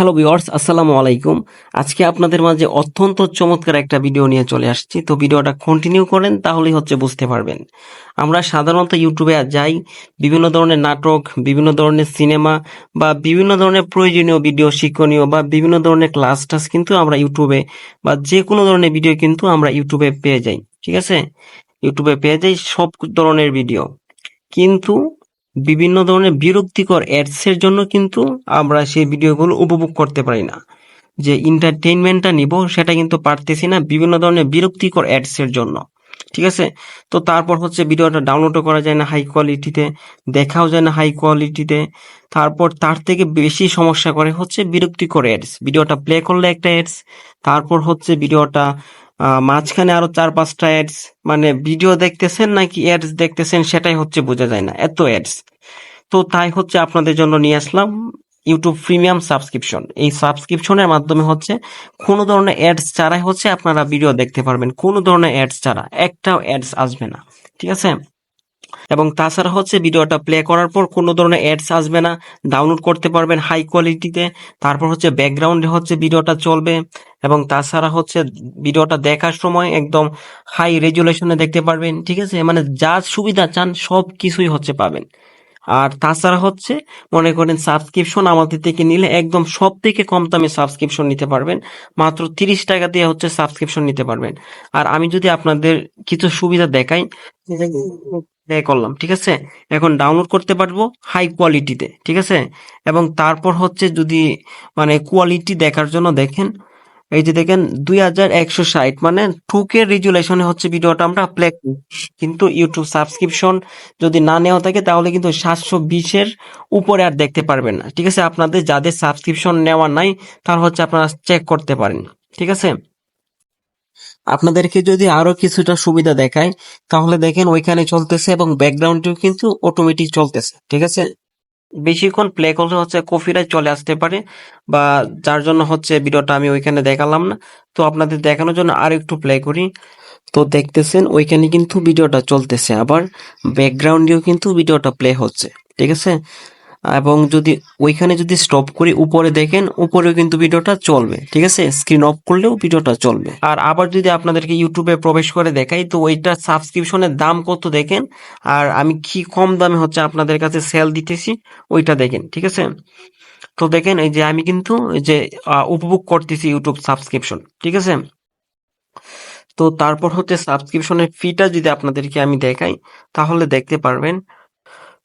Hello viewers, আসসালামু আলাইকুম। আজকে আপনাদের মাঝে অত্যন্ত চমৎকার একটা ভিডিও নিয়ে চলে আসছি। তো ভিডিওটা কন্টিনিউ করেন, তাহলেই হচ্ছে বুঝতে পারবেন। আমরা সাধারণত ইউটিউবে যাই, বিভিন্ন ধরনের নাটক, বিভিন্ন ধরনের সিনেমা বা বিভিন্ন ধরনের প্রয়োজনীয় ভিডিও, শিক্ষণীয় বা বিভিন্ন ধরনের ক্লাস টাস কিন্তু আমরা ইউটিউবে বা যে কোনো ধরনের ভিডিও কিন্তু আমরা ইউটিউবে পেয়ে যাই, ঠিক আছে? ইউটিউবে পেয়ে যাই সব ধরনের ভিডিও। কিন্তু বিভিন্ন ধরনের বিরক্তিকর অ্যাডস এর জন্য কিন্তু আমরা সেই ভিডিওগুলো উপভোগ করতে পারি না। যে এন্টারটেইনমেন্টটা নিব, সেটা কিন্তু পারতেছি না বিভিন্ন ধরনের বিরক্তিকর অ্যাডস এর জন্য। ঠিক আছে? তো তারপর হচ্ছে ভিডিওটা ডাউনলোডও করা যায় না হাই কোয়ালিটিতে দেখাও যায় না হাই কোয়ালিটিতে তারপর তার থেকে বেশি সমস্যা করে হচ্ছে বিরক্তিকর অ্যাডস ভিডিওটা প্লে করলে একটা অ্যাডস তারপর হচ্ছে ভিডিওটা মাঝখানে আরও চার, পাঁচটা অ্যাডস মানে ভিডিও দেখতেছেন নাকি অ্যাডস দেখতেছেন সেটাই হচ্ছে বোঝা যায় না, এত অ্যাডস তো তাই হচ্ছে আপনাদের জন্য নিয়ে আসলাম ইউটিউব প্রিমিয়াম সাবস্ক্রিপশন এই সাবস্ক্রিপশনের মাধ্যমে হচ্ছে কোনো ধরনের অ্যাডস ছাড়াই হচ্ছে আপনারা ভিডিও দেখতে পারবেন, কোনো ধরনের অ্যাডস ছাড়া, একটাও অ্যাডস আসবে না, ঠিক আছে? এবং তাছাড়া হচ্ছে ভিডিওটা প্লে করার পর কোনো ধরনের অ্যাডস আসবে না ডাউনলোড করতে পারবেন হাই কোয়ালিটিতে তারপর হচ্ছে ব্যাকগ্রাউন্ডে হচ্ছে ভিডিওটা চলবে এবং তাছাড়া হচ্ছে ভিডিওটা দেখার সময় একদম হাই রেজুলেশনে দেখতে পারবেন, ঠিক আছে? মানে যা সুবিধা চান সব কিছুই হচ্ছে পাবেন। আর তাছাড়া হচ্ছে, মনে করেন সাবস্ক্রিপশন আমাদের থেকে নিলে একদম সব থেকে কম দামে সাবস্ক্রিপশন নিতে পারবেন। মাত্র তিরিশ টাকা দিয়ে হচ্ছে সাবস্ক্রিপশন নিতে পারবেন। আর আমি যদি আপনাদের কিছু সুবিধা দেখাই করলাম, ঠিক আছে? এখন ডাউনলোড করতে পারব হাই কোয়ালিটিতে ঠিক আছে? এবং তারপর হচ্ছে যদি মানে কোয়ালিটি দেখার জন্য দেখেন এই যে দেখেন, দুই হাজার একশো ষাট মানে টুকে রেজুলেশনে হচ্ছে ভিডিওটা আমরা প্লে করি। কিন্তু ইউটিউব সাবস্ক্রিপশন যদি না নেওয়া থাকে, তাহলে কিন্তু সাতশো বিশের উপরে আর দেখতে পারবেন না। ঠিক আছে? আপনাদের যাদের সাবস্ক্রিপশন নেওয়া নাই, তারা হচ্ছে আপনারা চেক করতে পারেন। ঠিক আছে? আপনাদেরকে যদি আরও কিছুটা সুবিধা দেখায়, তাহলে দেখেন ওইখানে চলতেছে এবং ব্যাকগ্রাউন্ডেও কিন্তু অটোমেটিক চলতেছে। ঠিক আছে? বেশিক্ষণ প্লে করলে হচ্ছে কপিরাইট চলে আসতে পারে বা যার জন্য হচ্ছে ভিডিওটা আমি ওইখানে দেখালাম না। তো আপনাদের দেখানোর জন্য আর একটু প্লে করি। তো দেখতেছেন ওইখানে কিন্তু ভিডিওটা চলতেছে, আবার ব্যাকগ্রাউন্ডেও কিন্তু ভিডিওটা প্লে হচ্ছে, ঠিক আছে? এবং যদি ওইখানে যদি স্টপ করি, উপরে দেখেন, উপরেও কিন্তু ভিডিওটা চলবে, ঠিক আছে? স্ক্রিন অফ করলেও ভিডিওটা চলবে। আর আবার যদি আপনাদেরকে ইউটিউবে প্রবেশ করে দেখাই, তো ওইটা সাবস্ক্রিপশনের দাম কত দেখেন? আর আমি কি কম দামে হচ্ছে আপনাদের কাছে সেল দিতেছি, ওইটা দেখেন, ঠিক আছে? তো দেখেন, এই যে আমি কিন্তু যে উপভোগ করতেছি ইউটিউব সাবস্ক্রিপশন ঠিক আছে? তো তারপর হচ্ছে সাবস্ক্রিপশনের ফিটা যদি আপনাদেরকে আমি দেখাই, তাহলে দেখতে পারবেন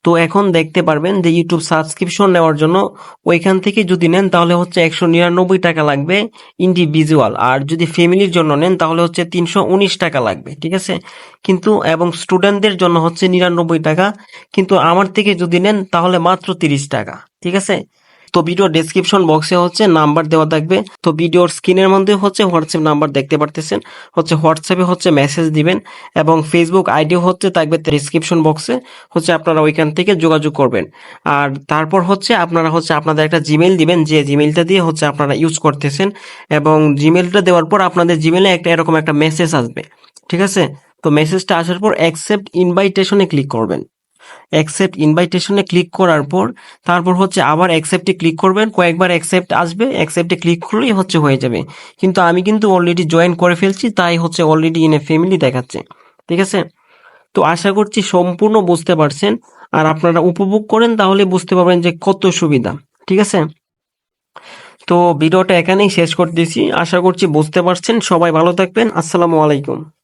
তো এখন দেখতে পারবেন যে ইউটিউব সাবস্ক্রিপশন নেওয়ার জন্য ওইখান থেকে যদি নেন তাহলে হচ্ছে একশো নিরানব্বই টাকা লাগবে ইন্ডিভিজুয়াল আর যদি ফ্যামিলির জন্য নেন তাহলে হচ্ছে তিনশো উনিশ টাকা লাগবে, ঠিক আছে? কিন্তু, এবং স্টুডেন্টদের জন্য হচ্ছে নিরানব্বই টাকা। কিন্তু আমার থেকে যদি নেন তাহলে মাত্র তিরিশ টাকা, ঠিক আছে? তো ভিডিও ডেসক্রিপশন বক্সে হচ্ছে নাম্বার দেওয়া থাকবে। তো ভিডিওর স্ক্রিনের মধ্যে হচ্ছে হোয়াটসঅ্যাপ নাম্বার দেখতে পারতেছেন। হচ্ছে হোয়াটসঅ্যাপে হচ্ছে মেসেজ দিবেন এবং ফেসবুক আইডিও হচ্ছে থাকবে ডেসক্রিপশন বক্সে হচ্ছে আপনারা ওইখান থেকে যোগাযোগ করবেন। আর তারপর হচ্ছে আপনারা হচ্ছে আপনাদের একটা জিমেল দিবেন, যে জিমেলটা দিয়ে হচ্ছে আপনারা ইউজ করতেছেন। এবং জিমেলটা দেওয়ার পর আপনাদের জিমেলে একটা এরকম একটা মেসেজ আসবে। ঠিক আছে? তো মেসেজটা আসার পর অ্যাকসেপ্ট ইনভাইটেশনে ক্লিক করবেন। অ্যাকসেপ্ট ইনভাইটেশনে ক্লিক করার পর, তারপর হচ্ছে আবার অ্যাকসেপ্টে ক্লিক করবেন, কয়েকবার অ্যাকসেপ্ট আসবে অ্যাকসেপ্টে ক্লিক করলেই হচ্ছে হয়ে যাবে। কিন্তু আমি কিন্তু অলরেডি জয়েন করে ফেলছি, তাই হচ্ছে অলরেডি ইন এ ফ্যামিলি দেখাচ্ছে। ঠিক আছে? তো আশা করছি সম্পূর্ণ বুঝতে পারছেন। আর আপনারা উপভোগ করেন, তাহলে বুঝতে পারবেন যে কত সুবিধা। ঠিক আছে? তো ভিডিওটা এখানেই শেষ করতেছি আশা করছি বুঝতে পারছেন। সবাই ভালো থাকবেন। আসসালামু আলাইকুম।